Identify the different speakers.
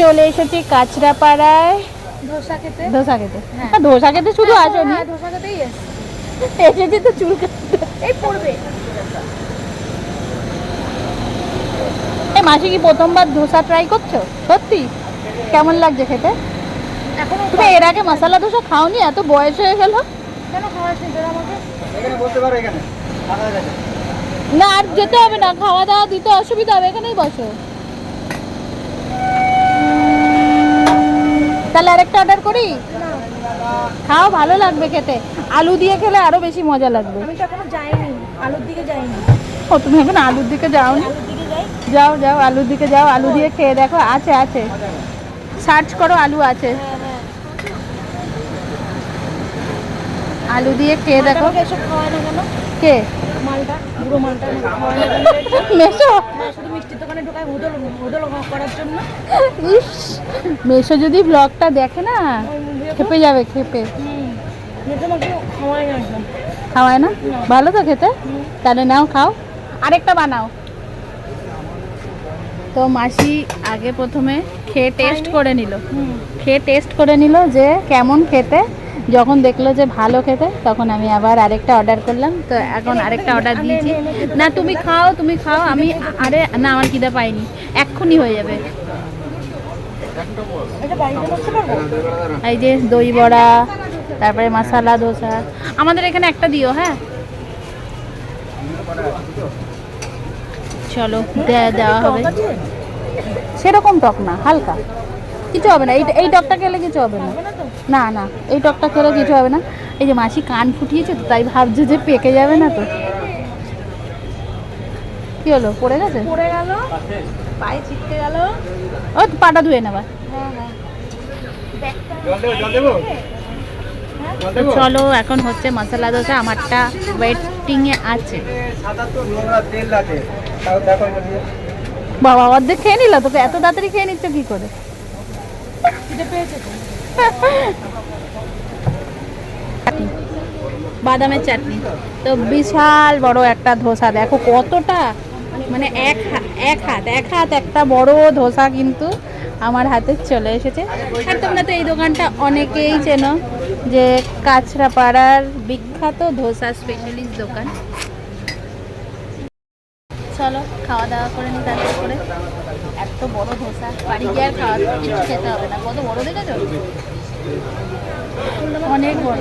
Speaker 1: চলে এসেছি কাঁচরাপাড়ায়।
Speaker 2: ধোসা খেতে?
Speaker 1: ধোসা খেতে।
Speaker 2: হ্যাঁ।
Speaker 1: ধোসা খেতে শুধু আসেনি?
Speaker 2: হ্যাঁ, ধোসা খেতেই এসেছি।
Speaker 1: তো চুল কাটতে।
Speaker 2: এই পড়বে।
Speaker 1: এই মাসি কি প্রথমবার ধোসা ট্রাই করছ? সত্যি? কেমন লাগছে খেতে?
Speaker 2: এখনও
Speaker 1: তুমি এর আগে মশলা ধোসা খাওনি? এত বয়স হয়ে গেল।
Speaker 2: কেন খাওয়াচ্ছেন তোরা আমাকে?
Speaker 3: এখানে বলতে পারো এখানে।
Speaker 1: না আর যেতে হবে না। খাওয়া দাওয়া দিতে অসুবিধা হবে এখানেই বসো। তাহলে আরেকটা অর্ডার করি?
Speaker 2: না
Speaker 1: খাও ভালো লাগবে খেতে। আলু দিয়ে খেলে আরও বেশি মজা লাগবে।
Speaker 2: আমি তো এখনও যাইনি আলুর দিকে যাইনি।
Speaker 1: ও তুমি এখন আলুর দিকে
Speaker 2: দিকে যাই।
Speaker 1: যাও যাও আলুর দিকে যাও আলু দিয়ে খেয়ে দেখো আছে আছে। সার্চ করো আলু আছে।
Speaker 2: হ্যাঁ হ্যাঁ।
Speaker 1: আলু দিয়ে খেয়ে দেখো।
Speaker 2: না
Speaker 1: কে?
Speaker 2: পুরো মালটা আমাকে খাওয়ায় না কেন
Speaker 1: মেশো
Speaker 2: শুধু মিষ্টির দোকানে ঢোকায় হুদল হুদল করার জন্য।
Speaker 1: ইস মেশো যদি ব্লগটা দেখে না খেপে যাবে খেপে।
Speaker 2: খাওয়ায় না
Speaker 1: ভালো তো খেতে? তাহলে নাও খাও। আরেকটা বানাও। তো মাসি আগে প্রথমে খেয়ে টেস্ট করে নিল। খেয়ে টেস্ট করে নিল যে কেমন খেতে। যখন দেখল যে ভালো খেতে তখন আমি আবার আরেকটা অর্ডার করলাম। তো এখন আরেকটা অর্ডার দিয়েছি। না তুমি খাও তুমি খাও আমি আরে না আমার খিদে পাইনি এক্ষুনি হয়ে যাবে। এই যে দই বড়া তারপরে মশালা ধোসা। আমাদের এখানে একটা দিও হ্যাঁ? চলো দেওয়া হবে। সেরকম টক না হালকা। কিছু হবে না এই এই টকটা খেলে কিছু হবে না।
Speaker 2: না
Speaker 1: না এই টকটা খেলে কিছু হবে না। এই যে মাসি কান ফুটিয়েছে তো তাই ভাবছে যে পেকে যাবে না তো। কি হলো পড়ে গেছে?
Speaker 2: পড়ে গেল পায়ে ছিটকে গেল।
Speaker 1: ও পাটা ধুয়ে নেবা
Speaker 2: হ্যাঁ হ্যাঁ।
Speaker 3: দেবো
Speaker 1: চলো এখন হচ্ছে মশলা দোসা আমারটা ওয়েটিং এ আছে। বাবা অর্ধেক খেয়ে নিল তোকে এত তাড়াতাড়ি খেয়ে নিচ্ছ কি করে?
Speaker 2: পেয়েছে তো?
Speaker 1: বাদামের চাটনি। তো বিশাল বড় একটা ধোসা, দেখো কতটা মানে এক এক হাত এক হাত একটা বড় ধোসা কিন্তু আমার হাতে চলে এসেছে। আর তোমরা তো এই দোকানটা অনেকেই চেনো যে কাছড়াপাড়ার বিখ্যাত ধোসা স্পেশালিস্ট দোকান। চলো খাওয়া দাওয়া করে নি তাদের করে। এত বড় ধোসা, বাড়ি গিয়ে আর খাওয়া দাওয়া কিছু খেতে হবে না। কত বড় দেখেছ? অনেক বড়।